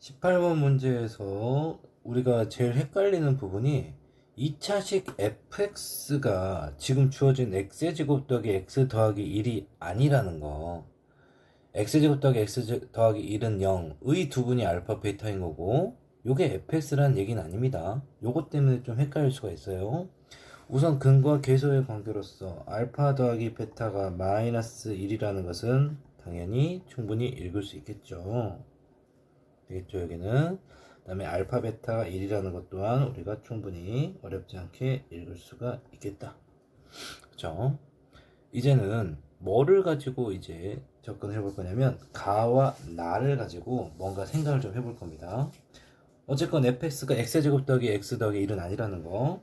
18번 문제에서 우리가 제일 헷갈리는 부분이 2차식 fx가 지금 주어진 x제곱 더하기 x 더하기 1이 아니라는 거. x제곱 더하기 x 더하기 1은 0의 두 분이 알파 베타인 거고 요게 fx라는 얘기는 아닙니다. 요것 때문에 좀 헷갈릴 수가 있어요. 우선 근과 계소의 관계로서 알파 더하기 베타가 마이너스 1이라는 것은 당연히 충분히 읽을 수 있겠죠. 되겠죠 여기는. 그 다음에 알파 베타가 1이라는 것 또한 우리가 충분히 어렵지 않게 읽을 수가 있겠다. 그죠? 이제는 뭐를 가지고 이제 접근해 볼 거냐면 가와 나를 가지고 뭔가 생각을 좀 해볼 겁니다. 어쨌건 fx가 x제곱 더하기 x 더하기 1은 아니라는 거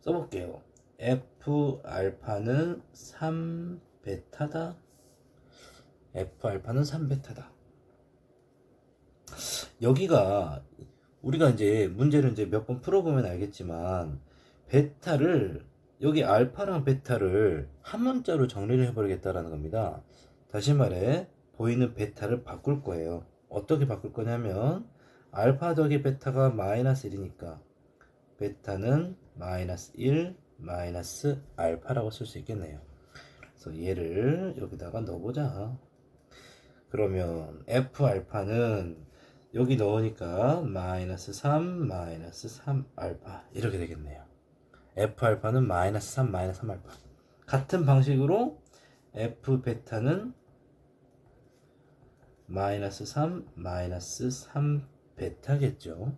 써볼게요. f 알파는 3 베타다. f 알파는 3 베타다 여기가 우리가 이제 문제를 이제 몇 번 풀어보면 알겠지만 베타를 여기 알파랑 베타를 한 문자로 정리를 해버리겠다라는 겁니다. 다시 말해 보이는 베타를 바꿀 거예요. 어떻게 바꿀 거냐면 알파 더하기 베타가 마이너스 1이니까 베타는 마이너스 1 마이너스 알파라고 쓸 수 있겠네요. 그래서 얘를 여기다가 넣어보자. 그러면 f 알파는 여기 넣으니까 마이너스 3 마이너스 3 알파 이렇게 되겠네요. f 알파는 마이너스 3 마이너스 3 알파 같은 방식으로 f 베타는 마이너스 3 마이너스 3 베타겠죠.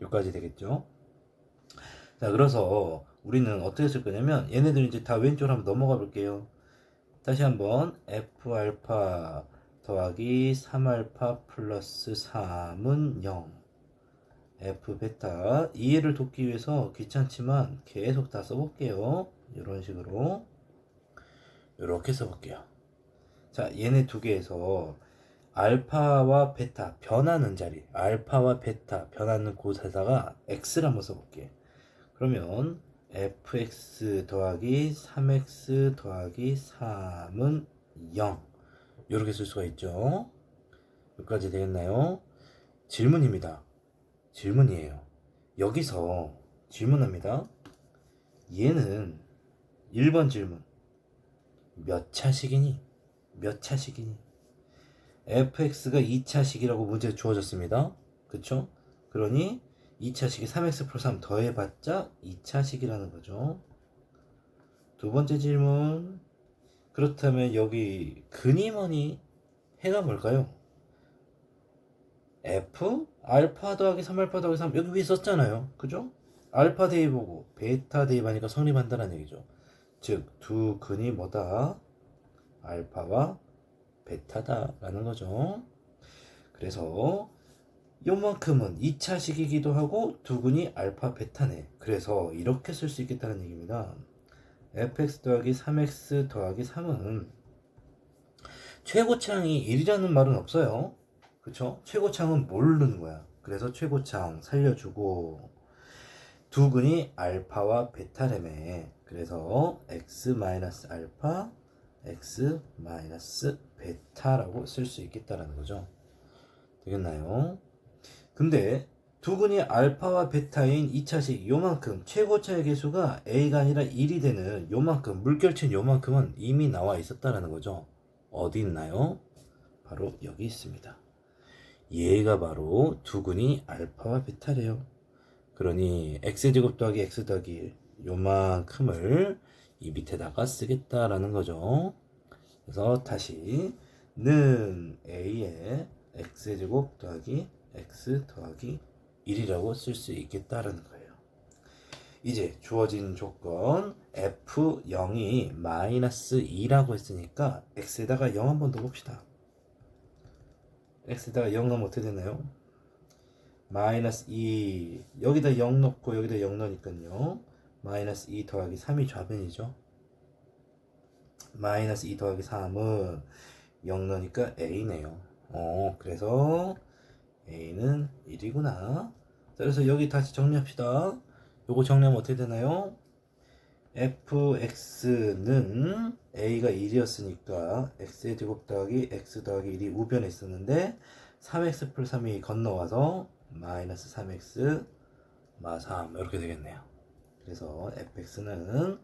여기까지 되겠죠. 자 그래서 우리는 어떻게 쓸 거냐면 얘네들 이제 다 왼쪽으로 한번 넘어가 볼게요. 다시 한번 f 알파 더하기 3알파 플러스 3은 0 f 베타. 이해를 돕기 위해서 귀찮지만 계속 다 써볼게요. 이런 식으로. 이렇게 써볼게요. 자 얘네 두 개에서 알파와 베타 변하는 자리. 알파와 베타 변하는 곳에다가 x를 한번 써볼게. 그러면 fx 더하기 3x 더하기 3은 0 이렇게 쓸 수가 있죠. 여기까지 되겠나요? 질문입니다. 질문이에요. 여기서 질문합니다. 얘는 1번 질문. 몇 차식이니? 몇 차식이니? fx가 2차식이라고 문제 주어졌습니다. 그쵸? 그러니 2차식이 3x 플러스 3 더해봤자 2차식이라는 거죠. 두 번째 질문. 그렇다면 여기 근이머니 해가 뭘까요? F 알파 더하기 3알파 더하기 3 여기 위에 썼잖아요. 그죠? 알파 대입보고 베타 대입하니까 성립한다는 얘기죠. 즉 두 근이 뭐다? 알파와 베타다라는 거죠. 그래서 요만큼은 2차식이기도 하고 두 근이 알파 베타네. 그래서 이렇게 쓸 수 있겠다는 얘기입니다. Fx 더하기 3x 더하기 3은 최고창이 1이라는 말은 없어요. 그쵸? 최고창은 모르는 거야. 그래서 최고창 살려주고 두 근이 알파와 베타래매. 그래서 x 마이너스 알파, x 마이너스 베타라고 쓸 수 있겠다라는 거죠. 되겠나요? 근데 두근이 알파와 베타인 2차식 요만큼 최고차의 개수가 A가 아니라 1이 되는 요만큼 물결친 요만큼은 이미 나와 있었다라는 거죠. 어디 있나요? 바로 여기 있습니다. 얘가 바로 두근이 알파와 베타래요. 그러니 x제곱 더하기 x 더하기 1 요만큼을 이 밑에다가 쓰겠다라는 거죠. 그래서 다시 는 a의 x제곱 더하기 x 더하기 1이라고 쓸 수 있겠다라는 거예요. 이제 주어진 조건 f0이 마이너스 2라고 했으니까 x에다가 0 한번 넣어봅시다. x에다가 0 넣으면 어떻게 되나요? 마이너스 2 여기다 0 넣고 여기다 0 넣으니까요. 마이너스 2 더하기 3이 좌변이죠. 마이너스 2 더하기 3은 0 넣으니까 a네요. 어, 그래서 a는 1이구나. 그래서 여기 다시 정리합시다. 요거 정리하면 어떻게 되나요? fx는 a가 1이었으니까 x의 제곱 더하기 x 더하기 1이 우변에 있었는데 3x 플러스 3이 건너와서 마이너스 3x 마3 이렇게 되겠네요. 그래서 fx는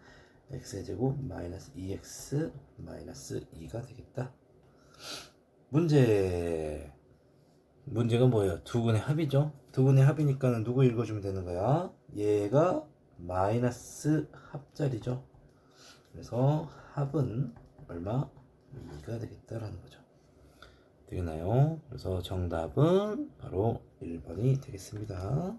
x의 제곱 마이너스 2x 마이너스 2가 되겠다. 문제 문제가 뭐예요? 두 근의 합이죠. 두 근의 합이니까는 누구 읽어주면 되는 거야? 얘가 마이너스 합자리죠. 그래서 합은 얼마? 2가 되겠다라는 거죠. 되겠나요? 그래서 정답은 바로 1번이 되겠습니다.